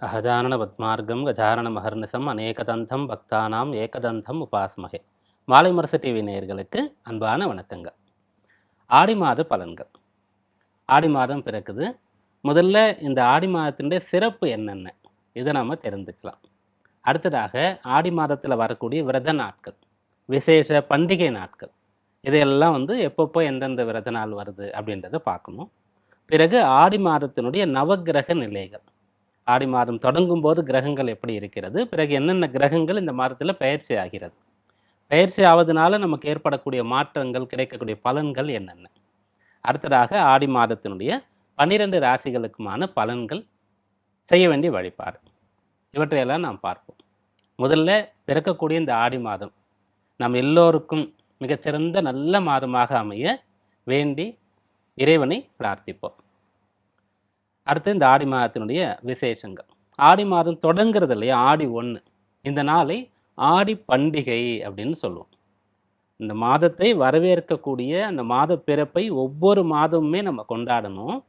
அகஜானன பத்மார்க்கம் கஜாரண மகர்நிசம் அநேகதந்தம் பக்தானாம் ஏகதந்தம் உபாஸ்மகே மாலைமரச TV நேயர்களுக்கு அன்பான வணக்கங்கள். ஆடி மாத பலன்கள். ஆடி மாதம் பிறக்குது. முதல்ல இந்த ஆடி மாதத்தினுடைய சிறப்பு என்னென்ன? இதை நம்ம தெரிந்துக்கலாம் அடுத்ததாக ஆடி மாதத்தில் வரக்கூடிய விரத நாட்கள் விசேஷ பண்டிகை நாட்கள். இதையெல்லாம் வந்து எப்பப்போ எந்தெந்த விரத நாள் வருது அப்படின்றத பார்க்கணும். பிறகு ஆடி மாதத்தினுடைய நவக்கிரக நிலைகள். ஆடி மாதம் தொடங்கும் போது கிரகங்கள் எப்படி இருக்கிறது? பிறகு என்னென்ன கிரகங்கள் இந்த மாதத்தில் பயிற்சி ஆகிறது? பயிற்சி ஆவதனால நமக்கு ஏற்படக்கூடிய மாற்றங்கள் கிடைக்கக்கூடிய பலன்கள் என்னென்ன? அடுத்ததாக ஆடி மாதத்தினுடைய பன்னிரண்டு ராசிகளுக்குமான பலன்கள் செய்ய வேண்டிய வழிபாடு. இவற்றையெல்லாம் நாம் பார்ப்போம். முதல்ல பிறக்கக்கூடிய இந்த ஆடி மாதம் நம் எல்லோருக்கும் மிகச்சிறந்த நல்ல மாதமாக அமைய வேண்டி இறைவனை பிரார்த்திப்போம். அடுத்து இந்த ஆடி மாதத்தினுடைய விசேஷங்கள். ஆடி மாதம் தொடங்குறது இல்லையா? ஆடி ஒன்று இந்த நாளை ஆடி பண்டிகை அப்படின்னு சொல்லுவோம். இந்த மாதத்தை வரவேற்கக்கூடிய அந்த மாத பிறப்பை ஒவ்வொரு மாதமுமே நம்ம கொண்டாடணும்.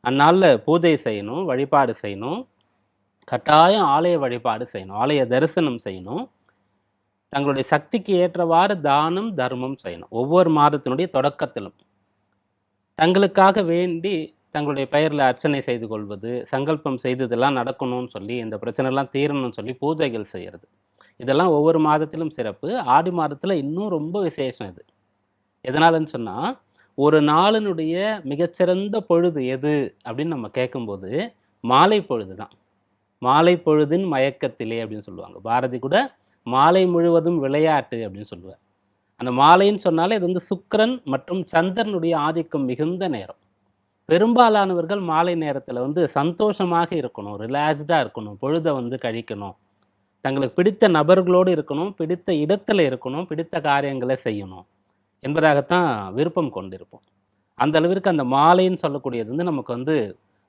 அந்நாளில் பூஜை செய்யணும் வழிபாடு செய்யணும். கட்டாயம் ஆலய வழிபாடு செய்யணும். ஆலய தரிசனம் செய்யணும். தங்களுடைய சக்திக்கு ஏற்றவாறு தானம் தர்மம் செய்யணும். ஒவ்வொரு மாதத்தினுடைய தொடக்கத்திலும். தங்களுக்காக வேண்டி தங்களுடைய பெயரில் அர்ச்சனை செய்து கொள்வது சங்கல்பம் செய்ததெல்லாம் நடக்கணும்னு சொல்லி இந்த பிரச்சனைலாம் தீரணும்னு சொல்லி பூஜைகள் செய்கிறது இதெல்லாம் ஒவ்வொரு மாதத்திலும் சிறப்பு. ஆடி மாதத்தில் இன்னும் ரொம்ப விசேஷம் இது. எதனாலன்னு சொன்னால் ஒரு நாளினுடைய மிகச்சிறந்த பொழுது எது அப்படின்னு நம்ம கேட்கும்போது மாலை பொழுது தான் மாலை பொழுதின் மயக்கத்திலே அப்படின்னு சொல்லுவாங்க. பாரதி கூட மாலை முழுவதும் விளையாட்டு அப்படின்னு சொல்லுவார். அந்த மாலைன்னு சொன்னாலே இது வந்து சுக்கரன் மற்றும் சந்திரனுடைய ஆதிக்கம் மிகுந்த நேரம். பெரும்பாலானவர்கள் மாலை நேரத்தில் வந்து சந்தோஷமாக இருக்கணும் ரிலாக்ஸ்டாக இருக்கணும் பொழுதை வந்து கழிக்கணும். தங்களுக்கு பிடித்த நபர்களோடு இருக்கணும் பிடித்த இடத்துல இருக்கணும் பிடித்த காரியங்களை செய்யணும் என்பதாகத்தான் விருப்பம் கொண்டிருப்போம். அந்த அளவிற்கு அந்த மாலைன்னு சொல்லக்கூடியது வந்து நமக்கு வந்து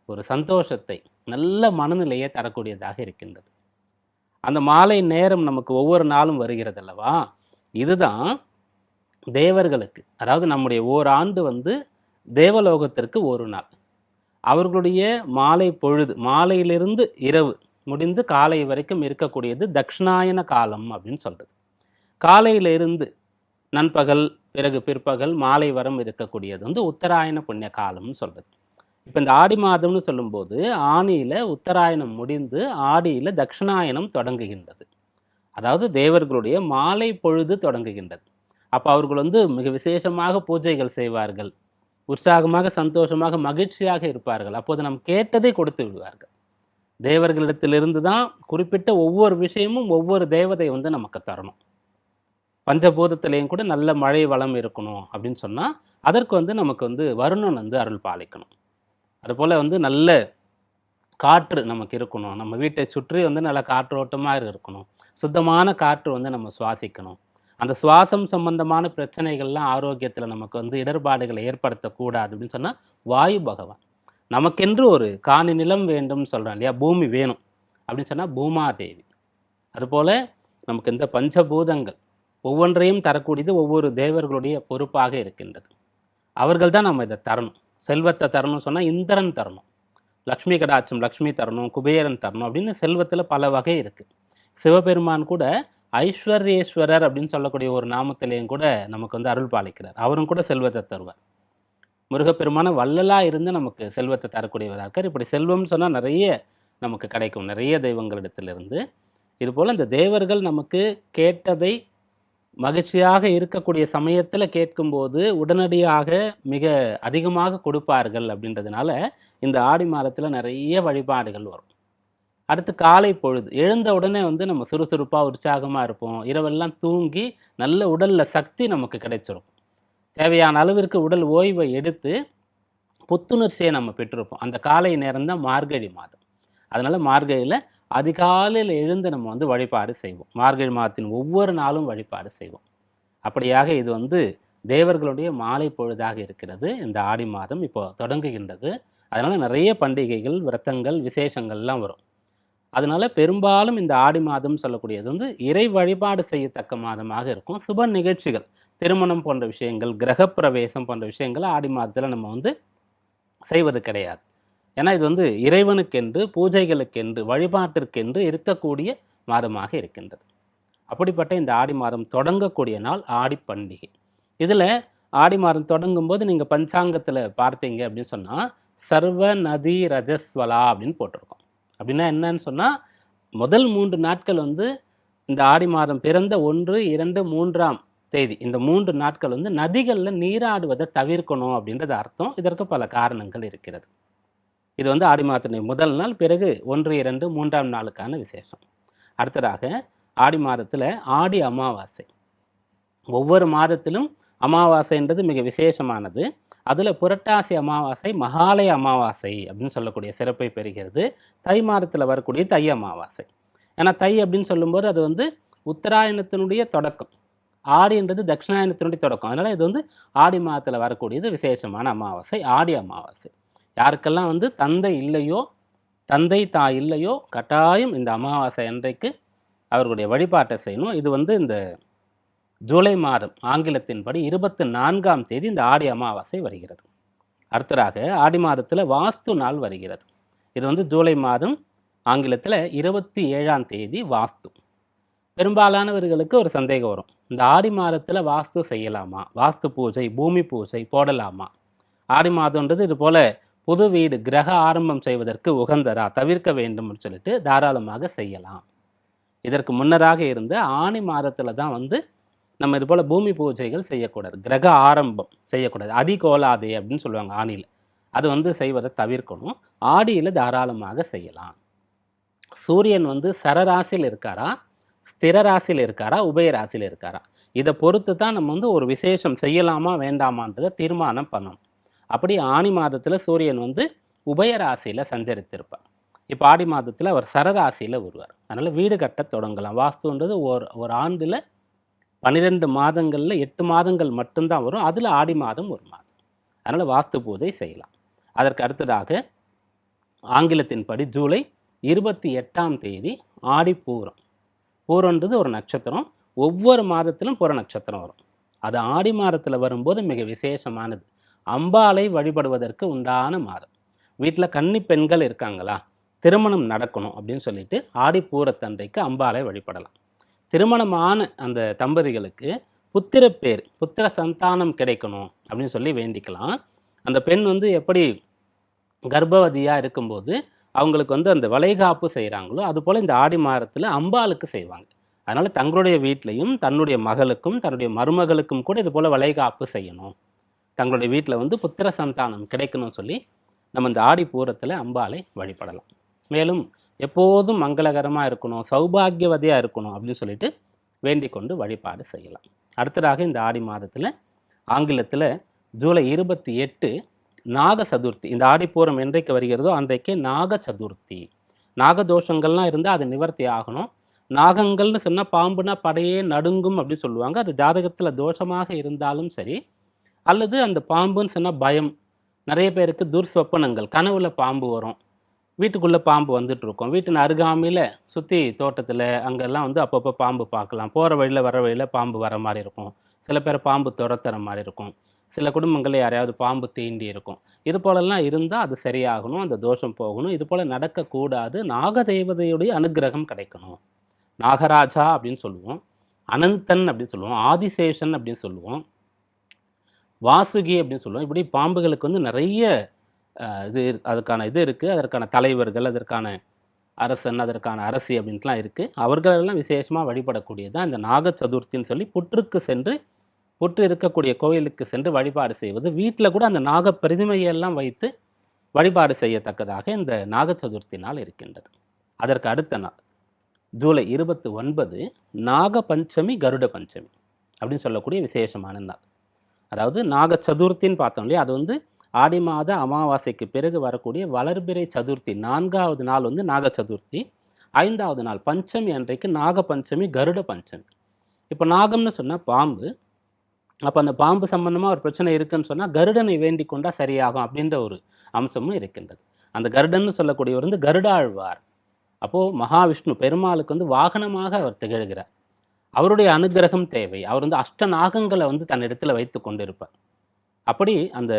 ஒரு சந்தோஷத்தை நல்ல மனநிலையை தரக்கூடியதாக இருக்கின்றது. அந்த மாலை நேரம் நமக்கு ஒவ்வொரு நாளும் வருகிறது அல்லவா? இதுதான் தேவர்களுக்கு அதாவது நம்முடைய ஓராண்டு வந்து தேவலோகத்திற்கு ஒரு நாள். அவர்களுடைய மாலை பொழுது மாலையிலிருந்து இரவு முடிந்து காலை வரைக்கும் இருக்கக்கூடியது தக்ஷணாயன காலம் அப்படின்னு சொல்கிறது காலையிலிருந்து நண்பகல் பிறகு பிற்பகல் மாலை வரம் இருக்கக்கூடியது வந்து உத்தராயண புண்ணிய காலம்னு சொல்கிறது இப்போ இந்த ஆடி மாதம்னு சொல்லும்போது ஆணியில் உத்தராயணம் முடிந்து ஆடியில் தக்ஷணாயனம் தொடங்குகின்றது. அதாவது தேவர்களுடைய மாலை பொழுது தொடங்குகின்றது. அப்போ அவர்கள் வந்து மிக விசேஷமாக பூஜைகள் செய்வார்கள். உற்சாகமாக சந்தோஷமாக மகிழ்ச்சியாக இருப்பார்கள். அப்போது நாம் கேட்டதை கொடுத்து விடுவார்கள். தேவர்களிடத்திலிருந்து தான் குறிப்பிட்ட ஒவ்வொரு விஷயமும் ஒவ்வொரு தேவதை வந்து நமக்கு தரணும். பஞ்சபூதத்திலையும் கூட நல்ல மழை வளம் இருக்கணும் அப்படின்னு சொன்னால் அதற்கு வந்து நமக்கு வந்து வருணன் வந்து அருள் பாலிக்கணும். அதுபோல் வந்து நல்ல காற்று நமக்கு இருக்கணும். நம்ம வீட்டை சுற்றி வந்து நல்ல காற்றோட்டமாக இருக்கணும். சுத்தமான காற்று வந்து நம்ம சுவாசிக்கணும். அந்த சுவாசம் சம்பந்தமான பிரச்சனைகள்லாம் ஆரோக்கியத்தில் நமக்கு வந்து இடர்பாடுகளை ஏற்படுத்தக்கூடாது அப்படின்னு சொன்னால் வாயு பகவான். நமக்கென்று ஒரு காணி நிலம் வேண்டும்னு சொல்கிறோம் இல்லையா? பூமி வேணும் அப்படின்னு சொன்னால் பூமாதேவி. அதுபோல் நமக்கு இந்த பஞ்சபூதங்கள் ஒவ்வொன்றையும் தரக்கூடியது ஒவ்வொரு தேவர்களுடைய பொறுப்பாக இருக்கின்றது. அவர்கள் தான் நம்ம இதை தரணும். செல்வத்தை தரணும்னு சொன்னால் இந்திரன் தரணும். லக்ஷ்மி கடாட்சம் லக்ஷ்மி தரணும் குபேரன் தரணும் அப்படின்னு செல்வத்தில் பல வகை இருக்குது சிவபெருமான் கூட ஐஸ்வர்யேஸ்வரர் அப்படின்னு சொல்லக்கூடிய ஒரு நாமத்திலையும் கூட நமக்கு வந்து அருள் பாலிக்கிறார். அவரும் கூட செல்வத்தை தருவார். முருகப்பெருமான வள்ளலாக இருந்து நமக்கு செல்வத்தை தரக்கூடியவராக இருக்கார். இப்படி செல்வம்னு சொன்னால் நிறைய நமக்கு கிடைக்கும். நிறைய தெய்வங்களிடத்திலிருந்து. இதுபோல் இந்த தேவர்கள் நமக்கு கேட்டதை மகிழ்ச்சியாக இருக்கக்கூடிய சமயத்தில் கேட்கும்போது உடனடியாக மிக அதிகமாக கொடுப்பார்கள் அப்படின்றதுனால இந்த ஆடி மாதத்தில் நிறைய வழிபாடுகள் வரும். அடுத்து காலை பொழுது. எழுந்த உடனே வந்து நம்ம சுறுசுறுப்பாக உற்சாகமாக இருப்போம். இரவெல்லாம் தூங்கி நல்ல உடலில் சக்தி நமக்கு கிடைச்சிரும். தேவையான அளவிற்கு உடல் ஓய்வை எடுத்து புத்துணர்ச்சியை நம்ம பெற்றிருப்போம். அந்த காலை நேரம் தான் மார்கழி மாதம். அதனால் மார்கழியில் அதிகாலையில் எழுந்து நம்ம வந்து வழிபாடு செய்வோம். மார்கழி மாதத்தின் ஒவ்வொரு நாளும் வழிபாடு செய்வோம். அப்படியாக இது வந்து தேவர்களுடைய மாலை பொழுதாக இருக்கிறது. இந்த ஆடி மாதம் இப்போ தொடங்குகின்றது. அதனால் நிறைய பண்டிகைகள் விரத்தங்கள் விசேஷங்கள்லாம் வரும். அதனால பெரும்பாலும் இந்த ஆடி மாதம் சொல்லக்கூடியது வந்து இறை வழிபாடு செய்யத்தக்க மாதமாக இருக்கும். சுப நிகழ்ச்சிகள் திருமணம் போன்ற விஷயங்கள் கிரகப்பிரவேசம் போன்ற விஷயங்கள் ஆடி மாதத்தில் நம்ம வந்து செய்வது கிடையாது. ஏன்னா இது வந்து இறைவனுக்கென்று பூஜைகளுக்கென்று வழிபாட்டிற்கென்று இருக்கக்கூடிய மாதமாக இருக்கின்றது. அப்படிப்பட்ட இந்த ஆடி மாதம் தொடங்கக்கூடிய நாள் ஆடி பண்டிகை. இதில் ஆடி மாதம் தொடங்கும் போது நீங்கள் பஞ்சாங்கத்தில் பார்த்தீங்க அப்படின்னு சொன்னால் சர்வ நதி ரஜஸ்வலா அப்படின்னு போட்டிருக்கோம். அப்படின்னா என்னன்னு சொன்னால் முதல் மூன்று நாட்கள் வந்து இந்த ஆடி மாதம் பிறந்த ஒன்று இரண்டு மூன்றாம் தேதி. இந்த மூன்று நாட்கள் வந்து நதிகளில் நீராடுவதை தவிர்க்கணும் அப்படின்றது அர்த்தம். இதற்கு பல காரணங்கள் இருக்கிறது. இது வந்து ஆடி மாதத்தினுடைய முதல் நாள் பிறகு ஒன்று இரண்டு மூன்றாம் நாளுக்கான விசேஷம். அடுத்ததாக ஆடி மாதத்தில் ஆடி அமாவாசை. ஒவ்வொரு மாதத்திலும் அமாவாசைன்றது மிக விசேஷமானது. அதில் புரட்டாசி அமாவாசை மகாலய அமாவாசை அப்படின்னு சொல்லக்கூடிய சிறப்பை பெறுகிறது. தை மாதத்தில் வரக்கூடிய தை அமாவாசை. ஏன்னா தை அப்படின்னு சொல்லும்போது அது வந்து உத்தராயணத்தினுடைய தொடக்கம். ஆடின்றது தட்சிணாயனத்தினுடைய தொடக்கம். அதனால் இது வந்து ஆடி மாதத்தில் வரக்கூடியது விசேஷமான அமாவாசை ஆடி அமாவாசை. யாருக்கெல்லாம் வந்து தந்தை இல்லையோ தந்தை தாய் இல்லையோ கட்டாயம் இந்த அமாவாசை அன்றைக்கு அவர்களுடைய வழிபாட்டை செய்யணும். இது வந்து இந்த ஜூலை மாதம் ஆங்கிலத்தின்படி இருபத்தி நான்காம் தேதி இந்த ஆடி அமாவாசை வருகிறது. அடுத்ததாக ஆடி மாதத்தில் வாஸ்து நாள் வருகிறது. இது வந்து ஜூலை மாதம் ஆங்கிலத்தில் இருபத்தி ஏழாம் தேதி வாஸ்து. பெரும்பாலானவர்களுக்கு ஒரு சந்தேகம் வரும். இந்த ஆடி மாதத்தில் வாஸ்து செய்யலாமா? வாஸ்து பூஜை பூமி பூஜை போடலாமா? ஆடி மாதம்ன்றது இது போல் புது வீடு கிரக ஆரம்பம் செய்வதற்கு உகந்ததா? தவிர்க்க வேண்டும்னு சொல்லிட்டு தாராளமாக செய்யலாம். இதற்கு முன்னராக இருந்த ஆணி மாதத்தில் தான் வந்து நம்ம இது போல் பூமி பூஜைகள் செய்யக்கூடாது. கிரக ஆரம்பம் செய்யக்கூடாது. அடிகோலாதே அப்படின்னு சொல்லுவாங்க ஆணியில். அது வந்து செய்வதை தவிர்க்கணும். ஆடியில் தாராளமாக செய்யலாம். சூரியன் வந்து சரராசியில் இருக்காரா? ஸ்திர ராசியில் இருக்காரா? உபய ராசியில் இருக்காரா? இதை பொறுத்து தான் நம்ம வந்து ஒரு விசேஷம் செய்யலாமா வேண்டாமான்றதை தீர்மானம் பண்ணணும். அப்படி ஆணி மாதத்தில் சூரியன் வந்து உபய ராசியில் சஞ்சரித்திருப்பார். இப்போ ஆடி மாதத்தில் அவர் சரராசியில் வருவார். அதனால் வீடு கட்ட தொடங்கலாம். வாஸ்துன்றது ஒரு ஒரு ஆண்டில் பன்னிரெண்டு மாதங்களில் எட்டு மாதங்கள் மட்டும்தான் வரும். அதில் ஆடி மாதம் ஒரு மாதம். அதனால் வாஸ்து பூஜை செய்யலாம். அதற்கு அடுத்ததாக ஆங்கிலத்தின்படி ஜூலை இருபத்தி எட்டாம் தேதி ஆடிப்பூரம் பூரன்றது ஒரு நட்சத்திரம். ஒவ்வொரு மாதத்திலும் புற நட்சத்திரம் வரும். அது ஆடி மாதத்தில் வரும்போது மிக விசேஷமானது. அம்பாலை வழிபடுவதற்கு உண்டான மாதம். வீட்டில் கன்னி பெண்கள் இருக்காங்களா? திருமணம் நடக்கணும் அப்படின்னு சொல்லிட்டு ஆடி பூரத்தன்றைக்கு அம்பாலை வழிபடலாம். திருமணமான அந்த தம்பதிகளுக்கு புத்திர பேர் புத்திர சந்தானம் கிடைக்கணும் அப்படின்னு சொல்லி வேண்டிக்கலாம். அந்த பெண் வந்து எப்படி கர்ப்பவதியாக இருக்கும்போது அவங்களுக்கு வந்து அந்த வளைகாப்பு செய்கிறாங்களோ அதுபோல் இந்த ஆடி மாதத்தில் அம்பாளுக்கு செய்வாங்க. அதனால் தங்களுடைய வீட்லேயும் தன்னுடைய மகளுக்கும் தன்னுடைய மருமகளுக்கும் கூட இது போல் வளைகாப்பு செய்யணும். தங்களுடைய வீட்டில் வந்து புத்திர சந்தானம் கிடைக்கணும்னு சொல்லி நம்ம இந்த ஆடி பூரத்தில் அம்பாளை வழிபடலாம். மேலும் எப்போதும் மங்களகரமாக இருக்கணும் சௌபாகியவதியாக இருக்கணும் அப்படின்னு சொல்லிட்டு வேண்டிக் கொண்டு வழிபாடு செய்யலாம். அடுத்ததாக இந்த ஆடி மாதத்தில் ஆங்கிலத்தில் ஜூலை இருபத்தி எட்டு நாக சதுர்த்தி. இந்த ஆடிப்பூரம் என்றைக்கு வருகிறதோ அன்றைக்கு நாக சதுர்த்தி. நாகதோஷங்கள்லாம் இருந்தால் அது நிவர்த்தி ஆகணும். நாகங்கள்னு சொன்னால் பாம்புனா படையே நடுங்கும் அப்படின்னு சொல்லுவாங்க. அது ஜாதகத்தில் தோஷமாக இருந்தாலும் சரி அல்லது அந்த பாம்புன்னு சொன்னால் பயம். நிறைய பேருக்கு துர்ஸ்வப்பனங்கள் கனவுல பாம்பு வரும். வீட்டுக்குள்ளே பாம்பு வந்துட்டு இருக்கும் வீட்டின் அருகாமையில் சுற்றி தோட்டத்தில் அங்கெல்லாம் வந்து அப்பப்போ பாம்பு பார்க்கலாம். போகிற வழியில் வர வழியில் பாம்பு வர மாதிரி இருக்கும். சில பேர் பாம்பு துரத்துற மாதிரி இருக்கும். சில குடும்பங்களில் யாரையாவது பாம்பு தீண்டி இருக்கும். இது போலெல்லாம் இருந்தால் அது சரியாகணும் அந்த தோஷம் போகணும். இது போல் நடக்கக்கூடாது. நாக தெய்வதையுடைய அனுகிரகம் கிடைக்கணும். நாகராஜா அப்படின்னு சொல்லுவோம். அனந்தன் அப்படின்னு சொல்லுவோம். ஆதிசேஷன் அப்படின்னு சொல்லுவோம். வாசுகி அப்படின்னு சொல்லுவோம். இப்படி பாம்புகளுக்கு வந்து நிறைய இது அதற்கான இது இருக்குது அதற்கான தலைவர்கள் அதற்கான அரசன் அதற்கான அரசி அப்படின்ட்டுலாம் இருக்குது அவர்களெல்லாம் விசேஷமாக வழிபடக்கூடியது தான் இந்த நாக சதுர்த்தின்னு சொல்லி புற்றுக்கு சென்று புற்று இருக்கக்கூடிய கோயிலுக்கு சென்று வழிபாடு செய்வது. வீட்டில் கூட அந்த நாக பிரதிமையெல்லாம் வைத்து வழிபாடு செய்யத்தக்கதாக இந்த நாக சதுர்த்தி நாள் இருக்கின்றது. அதற்கு அடுத்த நாள் ஜூலை இருபத்தி ஒன்பது நாக பஞ்சமி கருட பஞ்சமி அப்படின்னு சொல்லக்கூடிய விசேஷமான நாள். அதாவது நாக சதுர்த்தின்னு பார்த்தோம் இல்லையா? அது வந்து ஆடி மாத அமாவாசைக்கு பிறகு வரக்கூடிய வளர்பிறை சதுர்த்தி நான்காவது நாள் வந்து நாக சதுர்த்தி ஐந்தாவது நாள் பஞ்சமி அன்றைக்கு நாக பஞ்சமி கருட பஞ்சமி. இப்போ நாகம்னு சொன்னால் பாம்பு. அப்போ அந்த பாம்பு சம்பந்தமாக ஒரு பிரச்சனை இருக்குன்னு சொன்னால் கருடனை வேண்டி கொண்டால் சரியாகும் அப்படின்ற ஒரு அம்சமும் இருக்கின்றது. அந்த கருடன்னு சொல்லக்கூடியவர் வந்து கருடாழ்வார். அப்போது மகாவிஷ்ணு பெருமாளுக்கு வந்து வாகனமாக அவர் திகழ்கிறார். அவருடைய அனுகிரகம் தேவை. அவர் வந்து அஷ்ட நாகங்களை வந்து தன்னிடத்தில் வைத்து கொண்டிருப்பார். அப்படி அந்த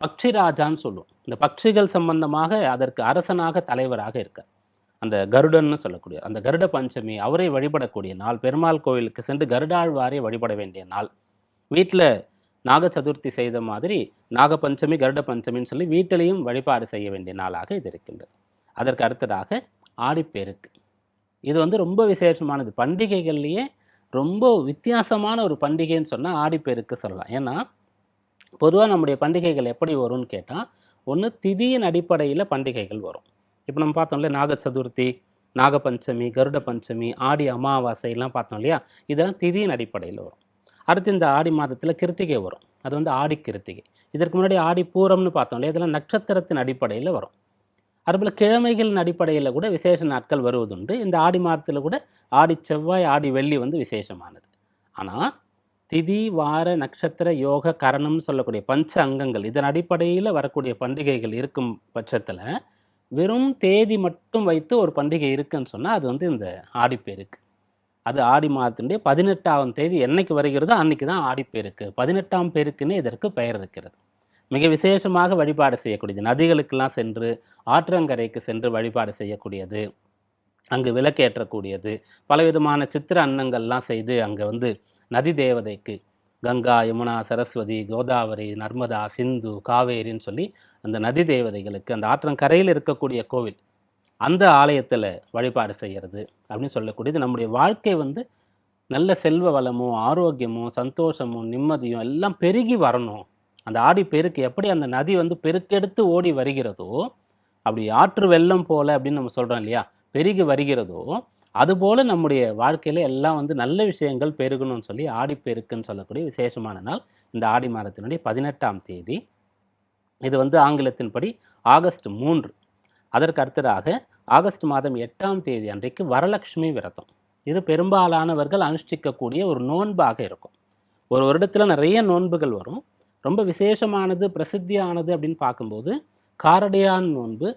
பக்ஷிராஜான்னு சொல்லுவோம். இந்த பக்ஷிகள் சம்பந்தமாக அதற்கு அரசனாக தலைவராக இருக்கார். அந்த கருடன்னு சொல்லக்கூடிய அந்த கருட பஞ்சமி அவரை வழிபடக்கூடிய நாள் பெருமாள் கோவிலுக்கு சென்று கருடாழ்வாரை வழிபட வேண்டிய நாள். வீட்டில் நாக சதுர்த்தி செய்த மாதிரி நாக பஞ்சமி கருட பஞ்சமின்னு சொல்லி வீட்டிலையும் வழிபாடு செய்ய வேண்டிய நாளாக இது இருக்கின்றது. அதற்கு அடுத்ததாக ஆடிப்பெருக்கு. இது வந்து ரொம்ப விசேஷமானது. பண்டிகைகள்லேயே ரொம்ப வித்தியாசமான ஒரு பண்டிகைன்னு சொன்னால் ஆடிப்பெருக்கு சொல்லலாம். ஏன்னா பொதுவாக நம்முடைய பண்டிகைகள் எப்படி வரும்னு கேட்டால் ஒன்று திதியின் அடிப்படையில் பண்டிகைகள் வரும். இப்போ நம்ம பார்த்தோம்ல நாக சதுர்த்தி நாகபஞ்சமி கருட பஞ்சமி ஆடி அமாவாசை எல்லாம் பார்த்தோம் இல்லையா இதெல்லாம் திதியின் அடிப்படையில் வரும். அடுத்து இந்த ஆடி மாதத்தில் கிருத்திகை வரும். அது வந்து ஆடி கிருத்திகை. இதற்கு முன்னாடி ஆடி பூரம்னு பார்த்தோம் இல்லையா இதெல்லாம் நட்சத்திரத்தின் அடிப்படையில் வரும். அதுபோல் கிழமைகளின் அடிப்படையில் கூட விசேஷ நாட்கள் வருவதுண்டு. இந்த ஆடி மாதத்தில் கூட ஆடி செவ்வாய் ஆடி வெள்ளி வந்து விசேஷமானது. ஆனால் திதி வார நட்சத்திர யோக கரணம்னு சொல்லக்கூடிய பஞ்ச அங்கங்கள் இதன் அடிப்படையில் வரக்கூடிய பண்டிகைகள் இருக்கும் பட்சத்தில் வெறும் தேதி மட்டும் வைத்து ஒரு பண்டிகை இருக்குன்னு சொன்னால் அது வந்து இந்த ஆடிப்பேருக்கு. அது ஆடி மாதத்தினுடைய பதினெட்டாம் தேதி என்னைக்கு வருகிறதோ அன்னைக்கு தான் ஆடிப்பேருக்கு. பதினெட்டாம் பேருக்குன்னு இதற்கு பெயர் இருக்கிறது. மிக விசேஷமாக வழிபாடு செய்யக்கூடியது. நதிகளுக்கெல்லாம் சென்று ஆற்றங்கரைக்கு சென்று வழிபாடு செய்யக்கூடியது. அங்கு விளக்கேற்றக்கூடியது. பலவிதமான சித்திர அன்னங்கள்லாம் செய்து அங்கே வந்து நதி தேவதைக்கு கங்கா யமுனா சரஸ்வதி கோதாவரி நர்மதா சிந்து காவேரின்னு சொல்லி அந்த நதி தேவதைகளுக்கு அந்த ஆற்றங்கரையில் இருக்கக்கூடிய கோவில் அந்த ஆலயத்தில் வழிபாடு செய்கிறது அப்படின்னு சொல்லக்கூடியது. நம்முடைய வாழ்க்கை வந்து நல்ல செல்வ வளமும் ஆரோக்கியமும் சந்தோஷமும் நிம்மதியும் எல்லாம் பெருகி வரணும். அந்த ஆடி பெருக்கு எப்படி அந்த நதி வந்து பெருக்கெடுத்து ஓடி வருகிறதோ அப்படி ஆற்று வெள்ளம் போல அப்படின்னு நம்ம சொல்கிறோம் இல்லையா? பெருகி வருகிறதோ அதுபோல் நம்முடைய வாழ்க்கையில் எல்லாம் வந்து நல்ல விஷயங்கள் பெருகணும்னு சொல்லி ஆடிப்பெருக்குன்னு சொல்லக்கூடிய விசேஷமான நாள் இந்த ஆடி மாதத்தினுடைய பதினெட்டாம் தேதி. இது வந்து ஆங்கிலத்தின்படி ஆகஸ்ட் மூன்று. அதற்கு அடுத்ததாக ஆகஸ்ட் மாதம் எட்டாம் தேதி அன்றைக்கு வரலட்சுமி விரதம். இது பெரும்பாலானவர்கள் அனுஷ்டிக்கக்கூடிய ஒரு நோன்பாக இருக்கும். ஒரு வருடத்தில் நிறைய நோன்புகள் வரும். ரொம்ப விசேஷமானது பிரசித்தியானது அப்படின்னு பார்க்கும்போது காரடையான் நோன்பு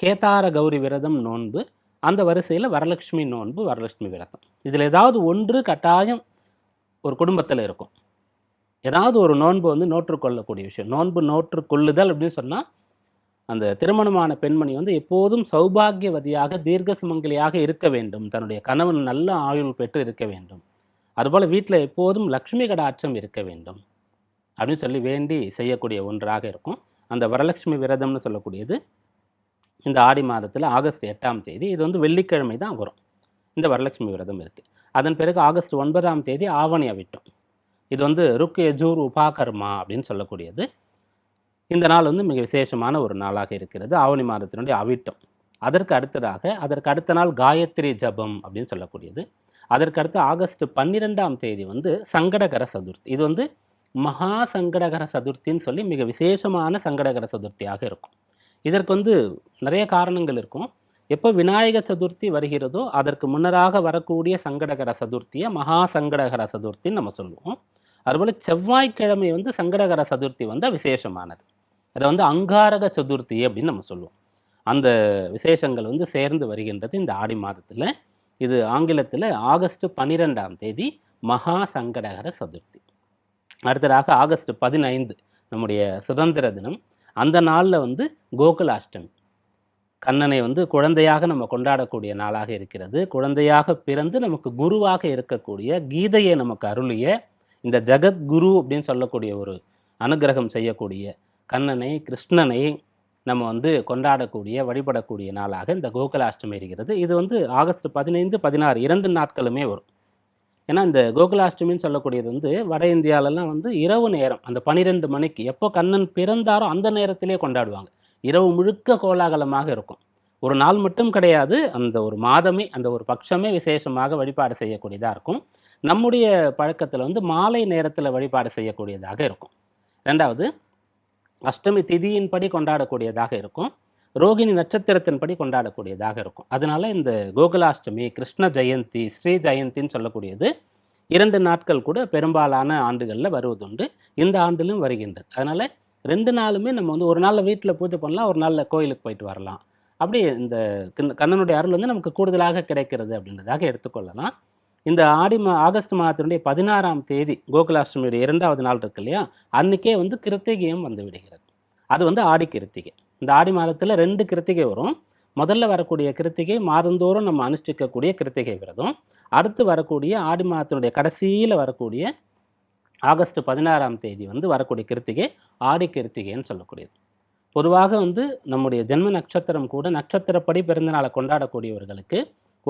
கேதார கௌரி விரதம் நோன்பு அந்த வரிசையில் வரலட்சுமி நோன்பு வரலட்சுமி விரதம். இதில் ஏதாவது ஒன்று கட்டாயம் ஒரு குடும்பத்தில் இருக்கும். ஏதாவது ஒரு நோன்பு வந்து நோற்றுக்கொள்ளக்கூடிய விஷயம். நோன்பு நோற்றுக்கொள்ளுதல் அப்படின்னு சொன்னால் அந்த திருமணமான பெண்மணி வந்து எப்போதும் சௌபாகியவதியாக தீர்க்க சுமங்கலியாக இருக்க வேண்டும். தன்னுடைய கணவன் நல்ல ஆயுள் பெற்று இருக்க வேண்டும். அதுபோல் வீட்டில் எப்போதும் லக்ஷ்மி கடாட்சம் இருக்க வேண்டும். அப்படின்னு சொல்லி வேண்டி செய்யக்கூடிய ஒன்றாக இருக்கும். அந்த வரலட்சுமி விரதம்னு சொல்லக்கூடியது இந்த ஆடி மாதத்தில் ஆகஸ்ட் எட்டாம் தேதி இது வந்து வெள்ளிக்கிழமை தான் வரும். இந்த வரலட்சுமி விரதம் இருக்குது அதன் பிறகு ஆகஸ்ட் ஒன்பதாம் தேதி ஆவணி அவிட்டம். இது வந்து ருக் யஜூர் உபாகர்மா அப்படின்னு சொல்லக்கூடியது. இந்த நாள் வந்து மிக விசேஷமான ஒரு நாளாக இருக்கிறது. ஆவணி மாதத்தினுடைய அவிட்டம். அதற்கு அடுத்ததாக அதற்கு அடுத்த நாள் காயத்ரி ஜபம் அப்படின்னு சொல்லக்கூடியது. அதற்கு அடுத்து ஆகஸ்ட் பன்னிரெண்டாம் தேதி வந்து சங்கடகர சதுர்த்தி. இது வந்து மகா சங்கடகர சதுர்த்தின்னு சொல்லி மிக விசேஷமான சங்கடகர சதுர்த்தியாக இருக்கும். இதற்கு வந்து நிறைய காரணங்கள் இருக்கும். எப்போ விநாயக சதுர்த்தி வருகிறதோ அதற்கு முன்னராக வரக்கூடிய சங்கடகர சதுர்த்தியை மகா சங்கடகர சதுர்த்தின்னு நம்ம சொல்லுவோம். அதுபோல் செவ்வாய்க்கிழமை வந்து சங்கடகர சதுர்த்தி வந்து விசேஷமானது. அதை வந்து அங்காரக சதுர்த்தி அப்படின்னு நம்ம சொல்லுவோம். அந்த விசேஷங்கள் வந்து சேர்ந்து வருகின்றது இந்த ஆடி மாதத்தில். இது ஆங்கிலத்தில் ஆகஸ்ட் பன்னிரெண்டாம் தேதி மகா சங்கடகர சதுர்த்தி. அடுத்ததாக ஆகஸ்ட் பதினைந்து நம்முடைய சுதந்திர தினம். அந்த நாளில் வந்து கோகுலாஷ்டமி. கண்ணனை வந்து குழந்தையாக நம்ம கொண்டாடக்கூடிய நாளாக இருக்கிறது. குழந்தையாக பிறந்து நமக்கு குருவாக இருக்கக்கூடிய கீதையை நமக்கு அருளிய இந்த ஜெகத்குரு அப்படின்னு சொல்லக்கூடிய ஒரு அனுகிரகம் செய்யக்கூடிய கண்ணனை கிருஷ்ணனை நம்ம வந்து கொண்டாடக்கூடிய வழிபடக்கூடிய நாளாக இந்த கோகுலாஷ்டமி இருக்கிறது. இது வந்து ஆகஸ்ட் பதினைந்து பதினாறு இரண்டு நாட்களுமே வரும். ஏன்னா இந்த கோகுலாஷ்டமின்னு சொல்லக்கூடியது வந்து வட இந்தியாவிலலாம் வந்து இரவு நேரம் அந்த பன்னிரெண்டு மணிக்கு. எப்போ கண்ணன் பிறந்தாரோ அந்த நேரத்திலே கொண்டாடுவாங்க. இரவு முழுக்க கோலாகலமாக இருக்கும். ஒரு நாள் மட்டும் கிடையாது அந்த ஒரு மாதமே அந்த ஒரு பட்சமே விசேஷமாக வழிபாடு செய்யக்கூடியதாக இருக்கும். நம்முடைய பழக்கத்தில் வந்து மாலை நேரத்தில் வழிபாடு செய்யக்கூடியதாக இருக்கும். ரெண்டாவது அஷ்டமி திதியின்படி கொண்டாடக்கூடியதாக இருக்கும். ரோகிணி நட்சத்திரத்தின்படி கொண்டாடக்கூடியதாக இருக்கும். அதனால இந்த கோகுலாஷ்டமி கிருஷ்ண ஜெயந்தி ஸ்ரீ ஜெயந்தின்னு சொல்லக்கூடியது இரண்டு நாட்கள் கூட பெரும்பாலான ஆண்டுகளில் வருவதுண்டு. இந்த ஆண்டிலும் வருகின்றது. அதனால் ரெண்டு நாளுமே நம்ம வந்து ஒரு நாளில் வீட்டில் பூஜை பண்ணலாம் ஒரு நாளில் கோயிலுக்கு போயிட்டு வரலாம். அப்படி இந்த கண்ணனுடைய அருள் வந்து நமக்கு கூடுதலாக கிடைக்கிறது அப்படின்றதாக எடுத்துக்கொள்ளலாம். இந்த ஆடி மா ஆகஸ்ட் மாதத்தினுடைய பதினாறாம் தேதி கோகுலாஷ்டமியுடைய இரண்டாவது நாள் இருக்கு இல்லையா? அன்றைக்கே வந்து கிருத்திகையும் வந்து விடுகிறது. அது வந்து ஆடி கிருத்திகை. இந்த ஆடி மாதத்தில் ரெண்டு கிருத்திகை வரும். முதல்ல வரக்கூடிய கிருத்திகை மாதந்தோறும் நம்ம அனுஷ்டிக்கக்கூடிய கிருத்திகை விரதம். அடுத்து வரக்கூடிய ஆடி மாதத்தினுடைய கடைசியில் வரக்கூடிய ஆகஸ்ட் பதினாறாம் தேதி வந்து வரக்கூடிய கிருத்திகை ஆடி கிருத்திகைன்னு சொல்லக்கூடியது. பொதுவாக வந்து நம்முடைய ஜென்ம நட்சத்திரம் கூட நட்சத்திரப்படி பிறந்தநாளை கொண்டாடக்கூடியவர்களுக்கு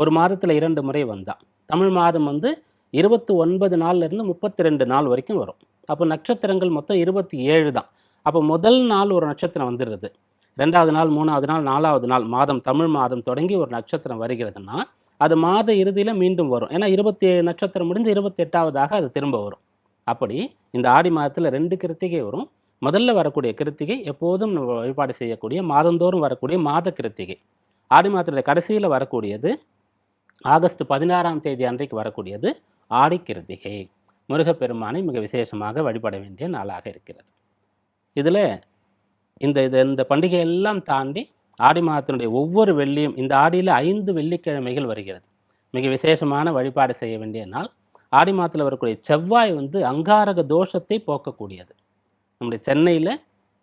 ஒரு மாதத்தில் இரண்டு முறை வந்தான் தமிழ் மாதம் வந்து இருபத்தி ஒன்பது நாள்லேருந்து முப்பத்தி ரெண்டு நாள் வரைக்கும் வரும். அப்போ நட்சத்திரங்கள் மொத்தம் இருபத்தி ஏழு தான். அப்போ முதல் நாள் ஒரு நட்சத்திரம் வந்துடுது ரெண்டாவது நாள் மூணாவது நாள் நாலாவது நாள் மாதம் தமிழ் மாதம் தொடங்கி ஒரு நட்சத்திரம் வருகிறதுனா அது மாத இறுதியில் மீண்டும் வரும். ஏன்னா இருபத்தி ஏழு நட்சத்திரம் முடிந்து இருபத்தி எட்டாவதாக அது திரும்ப வரும். அப்படி இந்த ஆடி மாதத்தில் ரெண்டு கிருத்திகை வரும். முதல்ல வரக்கூடிய கிருத்திகை எப்போதும் வழிபாடு செய்யக்கூடிய மாதந்தோறும் வரக்கூடிய மாத கிருத்திகை. ஆடி மாதத்துடைய கடைசியில் வரக்கூடியது ஆகஸ்ட் பதினாறாம் தேதி அன்றைக்கு வரக்கூடியது ஆடி கிருத்திகை. முருகப்பெருமானை மிக விசேஷமாக வழிபட வேண்டிய நாளாக இருக்கிறது. இதில் இந்த இது இந்த பண்டிகை எல்லாம் தாண்டி ஆடி மாதத்தினுடைய ஒவ்வொரு வெள்ளியும் இந்த ஆடியில் ஐந்து வெள்ளிக்கிழமைகள் வருகிறது. மிக விசேஷமான வழிபாடு செய்ய வேண்டிய நாள். ஆடி மாதத்தில் வரக்கூடிய செவ்வாய் வந்து அங்காரக தோஷத்தை போக்கக்கூடியது. நம்முடைய சென்னையில்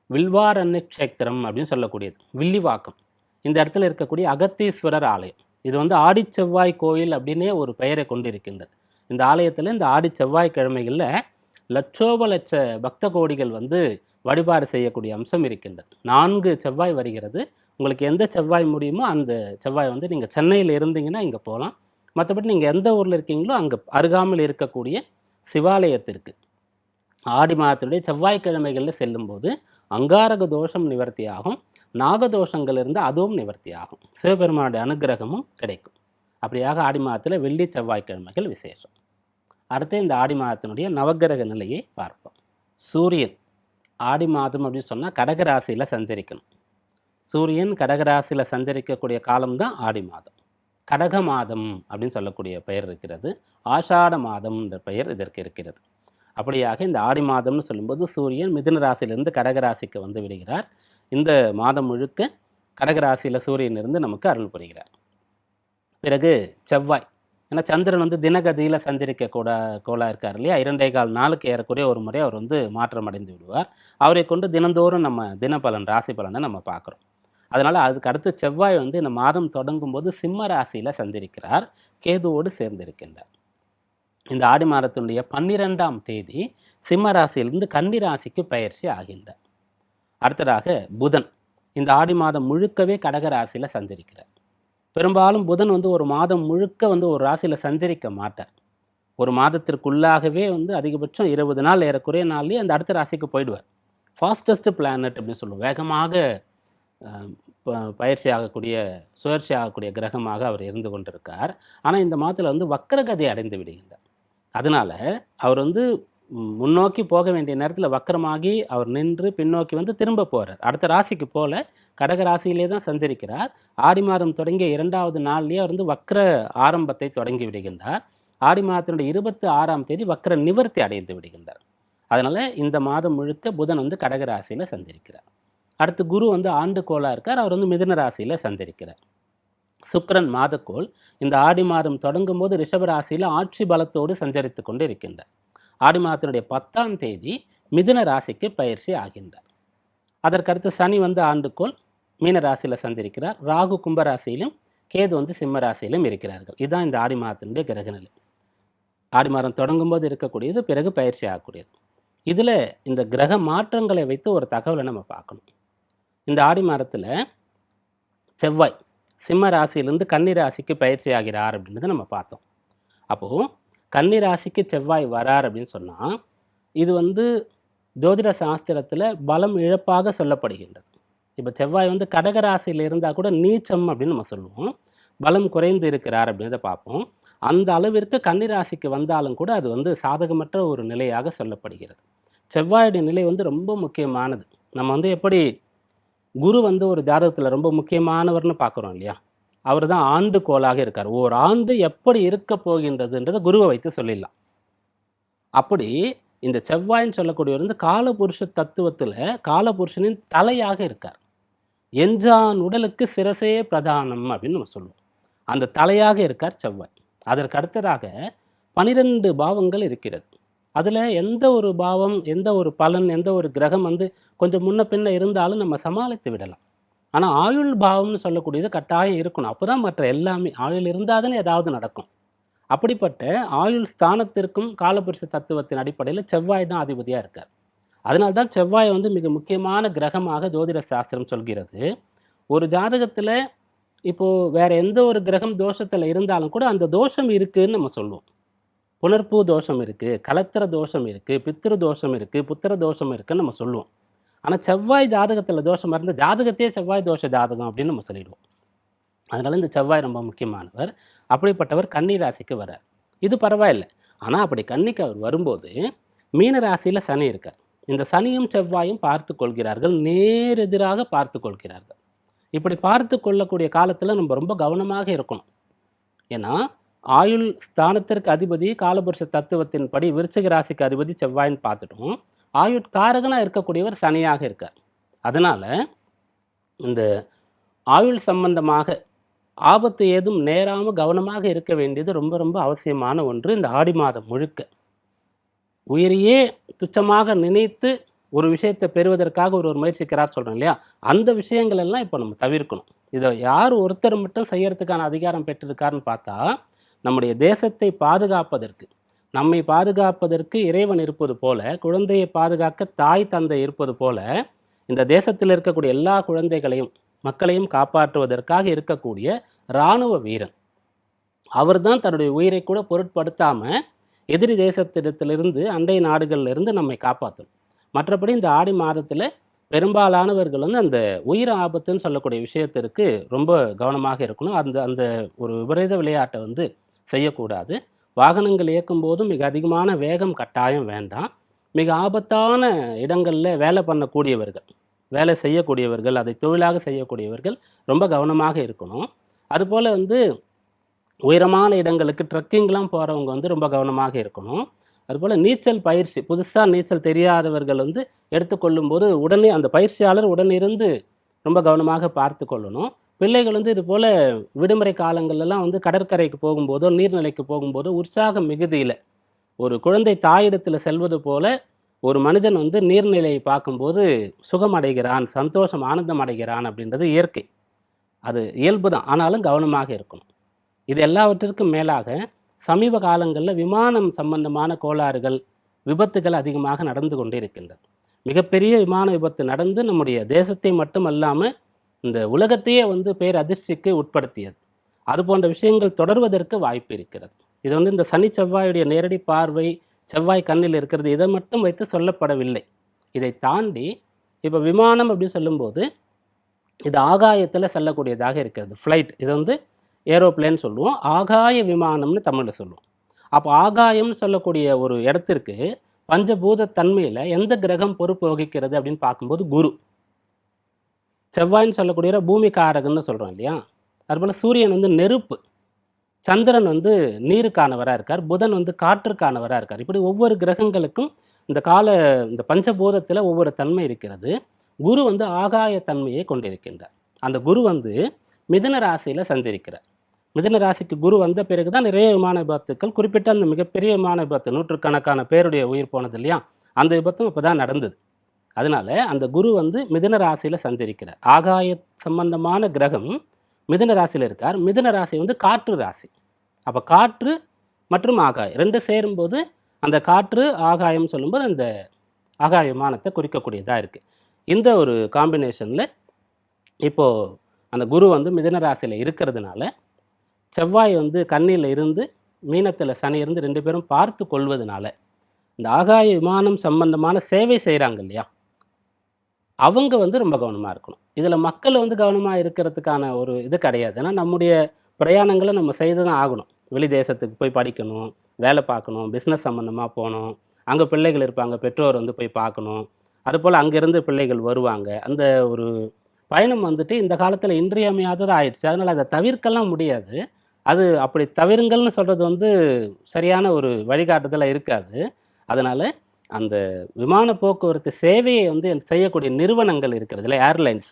வில்வாரண்ய க்ஷேத்திரம் அப்படின்னு சொல்லக்கூடியது. வில்லிவாக்கம். இந்த இடத்துல இருக்கக்கூடிய அகத்தீஸ்வரர் ஆலயம். இது வந்து ஆடி செவ்வாய் கோயில் அப்படின்னே ஒரு பெயரை கொண்டு இருக்கின்றது இந்த ஆலயத்தில் இந்த ஆடி செவ்வாய் கிழமைகளில் லட்சோப லட்ச பக்த கோடிகள் வந்து வழிபாடு செய்யக்கூடிய அம்சம் இருக்கின்றது. நான்கு செவ்வாய் வருகிறது. உங்களுக்கு எந்த செவ்வாய் முடியுமோ அந்த செவ்வாய் வந்து நீங்கள் சென்னையில் இருந்தீங்கன்னா இங்கே போகலாம் மற்றபடி நீங்கள் எந்த ஊரில் இருக்கீங்களோ அங்கே அருகாமையில் இருக்கக்கூடிய சிவாலயத்திற்கு. ஆடி மாதத்துடைய செவ்வாய்க்கிழமைகளில் செல்லும்போது அங்காரக தோஷம் நிவர்த்தி ஆகும் நாகதோஷங்கள் இருந்து அதுவும் நிவர்த்தி ஆகும் சிவபெருமானுடைய அனுகிரகமும் கிடைக்கும். அப்படியாக ஆடி மாதத்தில் வெள்ளி செவ்வாய்க்கிழமைகள் விசேஷம். அடுத்து இந்த ஆடி மாதத்தினுடைய நவக்கிரக நிலையை பார்ப்போம். சூரியன். ஆடி மாதம் அப்படின்னு சொன்னால் கடகராசியில் சஞ்சரிக்கணும். சூரியன் கடகராசியில் சஞ்சரிக்கக்கூடிய காலம்தான் ஆடி மாதம். கடக மாதம் அப்படின்னு சொல்லக்கூடிய பெயர் இருக்கிறது. ஆஷாட மாதம் என்ற பெயர் இதற்கு இருக்கிறது. அப்படியாக இந்த ஆடி மாதம்னு சொல்லும்போது சூரியன் மிதுன ராசியிலிருந்து கடகராசிக்கு வந்து விடுகிறார். இந்த மாதம் முழுக்க கடகராசியில் சூரியன் இருந்து நமக்கு அருள் புரிகிறார். பிறகு செவ்வாய். ஏன்னா சந்திரன் வந்து தினகதியில் சந்திரிக்க கூட கோலா இருக்கார் இல்லையா? இரண்டே கால் நாளுக்கு ஏறக்குறைய ஒரு முறை அவர் வந்து மாற்றம் அடைந்து விடுவார். அவரை கொண்டு தினந்தோறும் நம்ம தினபலன் ராசி பலனை நம்ம பார்க்குறோம். அதனால் அதுக்கு அடுத்து செவ்வாய் வந்து இந்த மாதம் தொடங்கும் போது சிம்ம ராசியில் சந்திரிக்கிறார் கேதுவோடு சேர்ந்திருக்கின்றார். இந்த ஆடி மாதத்தினுடைய பன்னிரெண்டாம் தேதி சிம்ம ராசியிலிருந்து கன்னி ராசிக்கு பயிற்சி ஆகின்றார். அடுத்ததாக புதன். இந்த ஆடி மாதம் முழுக்கவே கடக ராசியில் பெரும்பாலும் புதன் வந்து ஒரு மாதம் முழுக்க வந்து ஒரு ராசியில் சஞ்சரிக்க மாட்டார். ஒரு மாதத்திற்குள்ளாகவே வந்து அதிகபட்சம் இருபது நாள் ஏறக்குறைய நாள்லேயே அந்த அடுத்த ராசிக்கு போயிடுவார். ஃபாஸ்டஸ்ட் பிளானட் அப்படின்னு சொல்லுவோம். வேகமாக ப- பயிற்சி ஆகக்கூடிய சுழற்சி ஆகக்கூடிய கிரகமாக அவர் இருந்து கொண்டிருக்கார். ஆனால் இந்த மாதத்தில் வந்து வக்கரகதை அடைந்து விடுகின்றார். அதனால அவர் வந்து முன்னோக்கி போக வேண்டிய நேரத்தில் வக்கரமாகி அவர் நின்று பின்னோக்கி வந்து திரும்ப போகிறார் அடுத்த ராசிக்கு போல கடக ராசியிலே தான் சந்திருக்கிறார் ஆடி மாதம் தொடங்கிய இரண்டாவது நாள்லேயே அவர் வந்து வக்கர ஆரம்பத்தை தொடங்கி விடுகின்றார். ஆடி மாதத்தினுடைய இருபத்தி ஆறாம் தேதி வக்கர நிவர்த்தி அடைந்து விடுகின்றார். அதனால் இந்த மாதம் முழுக்க புதன் வந்து கடக ராசியில் சந்திருக்கிறார் அடுத்து குரு வந்து ஆண்டு கோளாக இருக்கார். அவர் வந்து மிதுன ராசியில் சந்திருக்கிறார் சுக்கரன் மாதக்கோள். இந்த ஆடி மாதம் தொடங்கும் போது ரிஷப ராசியில் ஆட்சி பலத்தோடு சஞ்சரித்து கொண்டு இருக்கின்றார். ஆடி மாதத்தினுடைய பத்தாம் தேதி மிதுன ராசிக்கு பயிற்சி ஆகின்றார். அதற்கடுத்து சனி வந்து ஆண்டுக்கோள் மீன ராசியில் சந்திருக்கிறார். ராகு கும்ப ராசியிலும் கேது வந்து சிம்ம ராசியிலும் இருக்கிறார்கள். இதுதான் இந்த ஆடி மாதத்தினுடைய கிரகநிலை. ஆடி மாதம் தொடங்கும் போது இருக்கக்கூடியது பிறகு பயிற்சி ஆகக்கூடியது. இதில் இந்த கிரக மாற்றங்களை வைத்து ஒரு தகவலை நம்ம பார்க்கணும். இந்த ஆடி மாதத்தில் செவ்வாய் சிம்ம ராசியிலிருந்து கன்னி ராசிக்கு பயிற்சி ஆகிறார் அப்படின்றத நம்ம பார்த்தோம். அப்போது கன்னி ராசிக்கு செவ்வாய் வரார் அப்படின்னு சொன்னால் இது வந்து ஜோதிட சாஸ்திரத்தில் பலம் இழப்பாக சொல்லப்படுகின்றது. இப்போ செவ்வாய் வந்து கடக ராசியில் இருந்தால் கூட நீச்சம் அப்படின்னு நம்ம சொல்லுவோம். பலம் குறைந்து இருக்கிறார் அப்படின்றத பார்ப்போம். அந்த அளவிற்கு கன்னிராசிக்கு வந்தாலும் கூட அது வந்து சாதகமற்ற ஒரு நிலையாக சொல்லப்படுகிறது. செவ்வாயுடைய நிலை வந்து ரொம்ப முக்கியமானது. நம்ம வந்து எப்படி குரு வந்து ஒரு ஜாதகத்தில் ரொம்ப முக்கியமானவர்னு பார்க்குறோம் இல்லையா? அவர் தான் ஆண்டு கோலாக இருக்கார். ஓர் ஆண்டு எப்படி இருக்க போகின்றதுன்றதை குருவை வைத்து சொல்லிடலாம். அப்படி இந்த செவ்வாய்ன்னு சொல்லக்கூடியவர் வந்து காலபுருஷ தத்துவத்தில் காலபுருஷனின் தலையாக இருக்கார். எஞ்சான் உடலுக்கு சிரசே பிரதானம் அப்படின்னு நம்ம சொல்லுவோம். அந்த தலையாக இருக்கார் செவ்வாய். அதற்கு அடுத்ததாக பனிரெண்டு பாவங்கள் இருக்கிறது. அதில் எந்த ஒரு பாவம் எந்த ஒரு பலன் எந்த ஒரு கிரகம் வந்து கொஞ்சம் முன்ன பின்ன இருந்தாலும் நம்ம சமாளித்து விடலாம். ஆனால் ஆயுள் பாவம்னு சொல்லக்கூடியது கட்டாயம் இருக்கணும். அப்போ தான் மற்ற எல்லாமே ஆயுள் இருந்தால் தானே ஏதாவது நடக்கும். அப்படிப்பட்ட ஆயுள் ஸ்தானத்திற்கும் காலபுருஷ தத்துவத்தின் அடிப்படையில் செவ்வாய் தான் அதிபதியாக இருக்கார். அதனால தான் செவ்வாய் வந்து மிக முக்கியமான கிரகமாக ஜோதிட சாஸ்திரம் சொல்கிறது. ஒரு ஜாதகத்தில் இப்போது வேறு எந்த ஒரு கிரகம் தோஷத்தில் இருந்தாலும் கூட அந்த தோஷம் இருக்குன்னு நம்ம சொல்லுவோம். புனர்பூ தோஷம் இருக்குது கலத்திர தோஷம் இருக்குது பித்திரு தோஷம் இருக்குது புத்திர தோஷம் இருக்குதுன்னு நம்ம சொல்லுவோம். ஆனால் செவ்வாய் ஜாதகத்தில் தோஷம் இருந்து ஜாதகத்தையே செவ்வாய் தோஷ ஜாதகம் அப்படின்னு நம்ம சொல்லிடுவோம். அதனால இந்த செவ்வாய் ரொம்ப முக்கியமானவர். அப்படிப்பட்டவர் கன்னி ராசிக்கு வரார் இது பரவாயில்லை. ஆனால் அப்படி கன்னிக்கு அவர் வரும்போது மீன ராசியில் சனி இருக்கார். இந்த சனியும் செவ்வாயும் பார்த்து கொள்கிறார்கள். நேரெதிராக பார்த்து கொள்கிறார்கள். இப்படி பார்த்து கொள்ளக்கூடிய காலத்தில் நம்ம ரொம்ப கவனமாக இருக்கணும். ஏன்னா ஆயுள் ஸ்தானத்திற்கு அதிபதி காலபுருஷ தத்துவத்தின் படி விருச்சிக ராசிக்கு அதிபதி செவ்வாயின்னு பார்த்துட்டோம். ஆயுட்காரகனாக இருக்கக்கூடியவர் சனியாக இருக்கார். அதனால் இந்த ஆயுள் சம்பந்தமாக ஆபத்து ஏதும் நேராமல் கவனமாக இருக்க வேண்டியது ரொம்ப ரொம்ப அவசியமான ஒன்று இந்த ஆடி மாதம் முழுக்க. உயிரையே துச்சமாக நினைத்து ஒரு விஷயத்தை பெறுவதற்காக ஒரு ஒரு முயற்சிக்கிறார் சொல்கிறோம் இல்லையா? அந்த விஷயங்கள் எல்லாம் இப்போ நம்ம தவிர்க்கணும். இதை யார் ஒருத்தர் மட்டும் செய்யறதுக்கான அதிகாரம் பெற்றிருக்காருன்னு பார்த்தா நம்முடைய தேசத்தை பாதுகாப்பதற்கு நம்மை பாதுகாப்பதற்கு இறைவன் இருப்பது போல குழந்தையை பாதுகாக்க தாய் தந்தை இருப்பது போல இந்த தேசத்தில் இருக்கக்கூடிய எல்லா குழந்தைகளையும் மக்களையும் காப்பாற்றுவதற்காக இருக்கக்கூடிய இராணுவ வீரன். அவர்தான் தன்னுடைய உயிரை கூட பொருட்படுத்தாமல் எதிரி தேசத்திடத்திலிருந்து அண்டை நாடுகள்ல இருந்து நம்மை காப்பாற்றும் மற்றபடி இந்த ஆடி மாதத்தில் பெரும்பாலானவர்கள் வந்து அந்த உயிர் ஆபத்துன்னு சொல்லக்கூடிய விஷயத்திற்கு ரொம்ப கவனமாக இருக்கணும். அந்த அந்த ஒரு விபரீத விளையாட்டை வந்து செய்யக்கூடாது. வாகனங்கள் இயக்கும் போது மிக அதிகமான வேகம் கட்டாயம் வேண்டாம். மிக ஆபத்தான இடங்களில் வேலை பண்ணக்கூடியவர்கள் வேலை செய்யக்கூடியவர்கள் அதை தொழிலாக செய்யக்கூடியவர்கள் ரொம்ப கவனமாக இருக்கணும். அதுபோல் வந்து உயரமான இடங்களுக்கு ட்ரெக்கிங்லாம் போகிறவங்க வந்து ரொம்ப கவனமாக இருக்கணும். அதுபோல் நீச்சல் பயிற்சி புதுசாக நீச்சல் தெரியாதவர்கள் வந்து எடுத்துக்கொள்ளும் போது உடனே அந்த பயிற்சியாளர் உடனிருந்து ரொம்ப கவனமாக பார்த்து கொள்ளணும் பிள்ளைகள் வந்து இது போல் விடுமுறை காலங்கள்லாம் வந்து கடற்கரைக்கு போகும்போதோ நீர்நிலைக்கு போகும்போதோ உற்சாகம் மிகுதியில் ஒரு குழந்தை தாயிடத்தில் செல்வது போல ஒரு மனிதன் வந்து நீர்நிலையை பார்க்கும்போது சுகம் அடைகிறான் சந்தோஷம் ஆனந்தம் அடைகிறான் அப்படின்றது இயற்கை. அது இயல்பு தான். ஆனாலும் கவனமாக இருக்கணும். இது எல்லாவற்றிற்கும் மேலாக சமீப காலங்களில் விமானம் சம்பந்தமான கோளாறுகள் விபத்துகள் அதிகமாக நடந்து கொண்டிருக்கின்றன. மிகப்பெரிய விமான விபத்து நடந்து நம்முடைய தேசத்தை மட்டும் அல்லாமல் இந்த உலகத்தையே வந்து பேர் அதிர்ச்சிக்கு உட்படுத்தியது. அது போன்ற விஷயங்கள் தொடர்வதற்கு வாய்ப்பு இருக்கிறது. இது வந்து இந்த சனி செவ்வாயுடைய நேரடி பார்வை செவ்வாய் கண்ணில் இருக்கிறது இதை மட்டும் வைத்து சொல்லப்படவில்லை. இதை தாண்டி இப்போ விமானம் அப்படின்னு சொல்லும்போது இது ஆகாயத்தில் செல்லக்கூடியதாக இருக்கிறது. ஃப்ளைட் இது வந்து ஏரோப்ளேன் சொல்லுவோம். ஆகாய விமானம்னு தமிழில் சொல்லுவோம். அப்போ ஆகாயம்னு சொல்லக்கூடிய ஒரு இடத்திற்கு பஞ்சபூத தன்மையில் எந்த கிரகம் பொறுப்பு வகிக்கிறது அப்படின்னு பார்க்கும்போது குரு. செவ்வாயின்னு சொல்லக்கூடிய பூமி காரகன்னு சொல்கிறோம் இல்லையா? அதுபோல் சூரியன் வந்து நெருப்பு. சந்திரன் வந்து நீருக்கானவராக இருக்கார். புதன் வந்து காற்றுக்கானவராக இருக்கார். இப்படி ஒவ்வொரு கிரகங்களுக்கும் இந்த கால இந்த பஞ்சபூதத்தில் ஒவ்வொரு தன்மை இருக்கிறது. குரு வந்து ஆகாய தன்மையை கொண்டிருக்கின்றார். அந்த குரு வந்து மிதன ராசியில் சந்திருக்கிறார் மிதன ராசிக்கு குரு வந்த பிறகு தான் நிறைய விமான விபத்துக்கள் குறிப்பிட்ட அந்த மிகப்பெரிய விமான விபத்து நூற்றுக்கணக்கான பேருடைய உயிர் போனது இல்லையா? அந்த விபத்தும் இப்போ தான் நடந்தது. அதனால அந்த குரு வந்து மிதன ராசியில் சந்திருக்கிறார் ஆகாய சம்பந்தமான கிரகம் மிதன ராசியில் இருக்கார். மிதன ராசி வந்து காற்று ராசி. அப்போ காற்று மற்றும் ஆகாயம் ரெண்டு சேரும்போது அந்த காற்று ஆகாயம் சொல்லும்போது அந்த ஆகாய விமானத்தை குறிக்கக்கூடியதாக இருக்குது இந்த ஒரு காம்பினேஷனில் இப்போது அந்த குரு வந்து மிதன ராசியில் இருக்கிறதுனால செவ்வாய் வந்து கண்ணியில் இருந்து மீனத்தில் சனி இருந்து ரெண்டு பேரும் பார்த்து கொள்வதனால இந்த ஆகாய விமானம் சம்பந்தமான சேவை செய்கிறாங்க இல்லையா? அவங்க வந்து ரொம்ப கவனமாக இருக்கணும். இதில் மக்கள் வந்து கவனமாக இருக்கிறதுக்கான ஒரு இது கிடையாது. ஏன்னா நம்முடைய பிரயாணங்களை நம்ம செய்து தான் ஆகணும். வெளி தேசத்துக்கு போய் படிக்கணும் வேலை பார்க்கணும் பிஸ்னஸ் சம்மந்தமாக போகணும். அங்கே பிள்ளைகள் இருப்பாங்க பெற்றோர் வந்து போய் பார்க்கணும். அதுபோல் அங்கேருந்து பிள்ளைகள் வருவாங்க. அந்த ஒரு பயணம் வந்துட்டு இந்த காலத்தில் இன்றியமையாததாக ஆயிடுச்சு. அதனால் அதை தவிர்க்கலாம் முடியாது. அது அப்படி தவிருங்கள்னு சொல்கிறது வந்து சரியான ஒரு வழிகாட்டுதலாக இருக்காது. அதனால் அந்த விமான போக்குவரத்து சேவையை வந்து செய்யக்கூடிய நிறுவனங்கள் இருக்கிறது இல்லை ஏர்லைன்ஸ்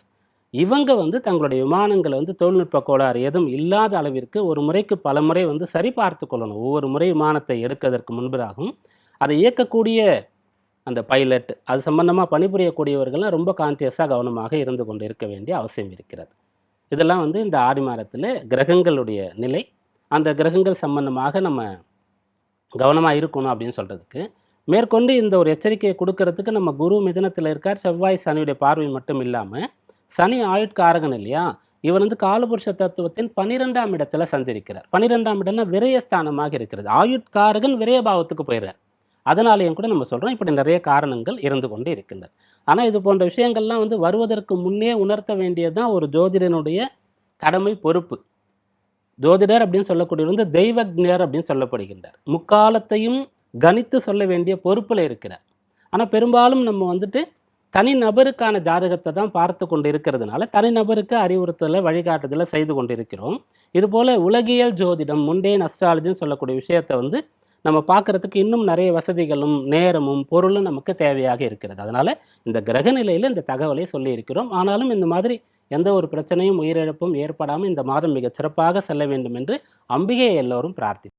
இவங்க வந்து தங்களுடைய விமானங்களை வந்து தொழில்நுட்ப கோளாறு எதுவும் இல்லாத அளவிற்கு ஒரு முறைக்கு பல முறை வந்து சரிபார்த்து கொள்ளணும். ஒவ்வொரு முறை விமானத்தை எடுக்கிறதற்கு முன்பதாகவும் அதை இயக்கக்கூடிய அந்த பைலட் அது சம்பந்தமாக பணிபுரியக்கூடியவர்கள்லாம் ரொம்ப கான்சியஸாக கவனமாக இருந்து கொண்டு இருக்க வேண்டிய அவசியம் இருக்கிறது. இதெல்லாம் வந்து இந்த ஆடி மாதத்தில் கிரகங்களுடைய நிலை அந்த கிரகங்கள் சம்பந்தமாக நம்ம கவனமாக இருக்கணும் அப்படின்னு சொல்கிறதுக்கு மேற்கொண்டு இந்த ஒரு எச்சரிக்கையை கொடுக்கறதுக்கு நம்ம குரு மிதனத்தில் இருக்கார். செவ்வாய் சனியுடைய பார்வை மட்டும் இல்லாமல் சனி ஆயுட்காரகன் இல்லையா? இவர் வந்து காலபுருஷ தத்துவத்தின் பனிரெண்டாம் இடத்துல சஞ்சரிக்கிறார். பனிரெண்டாம் இடம்னா விரயஸ்தானமாக இருக்கிறது. ஆயுட்காரகன் விரயபாவத்துக்கு போயிடுறார். அதனாலேயும் கூட நம்ம சொல்கிறோம் இப்படி நிறைய காரணங்கள் இருந்து கொண்டு இருக்கின்றது ஆனால் இது போன்ற விஷயங்கள்லாம் வந்து வருவதற்கு முன்னே உணர்த்த வேண்டியது தான் ஒரு ஜோதிடனுடைய கடமை பொறுப்பு. ஜோதிடர் அப்படின்னு சொல்லக்கூடியவர் வந்து தெய்வஜர் அப்படின்னு சொல்லப்படுகின்றார். முக்காலத்தையும் கணித்து சொல்ல வேண்டிய பொறுப்பில் இருக்கிறார். ஆனால் பெரும்பாலும் நம்ம வந்துட்டு தனிநபருக்கான ஜாதகத்தை தான் பார்த்து கொண்டு இருக்கிறதுனால தனிநபருக்கு அறிவுறுத்தலை வழிகாட்டுதலை செய்து கொண்டு இருக்கிறோம் இதுபோல் உலகியல் ஜோதிடம் முண்டேன் அஸ்ட்ராலஜின்னு சொல்லக்கூடிய விஷயத்தை வந்து நம்ம பார்க்கறதுக்கு இன்னும் நிறைய வசதிகளும் நேரமும் பொருளும் நமக்கு தேவையாக இருக்கிறது. அதனால் இந்த கிரக நிலையில் இந்த தகவலை சொல்லியிருக்கிறோம் ஆனாலும் இந்த மாதிரி எந்த ஒரு பிரச்சனையும் உயிரிழப்பும் ஏற்படாமல் இந்த மாதம் மிகச் சிறப்பாக செல்ல வேண்டும் என்று அம்பிகையை எல்லோரும் பிரார்த்தி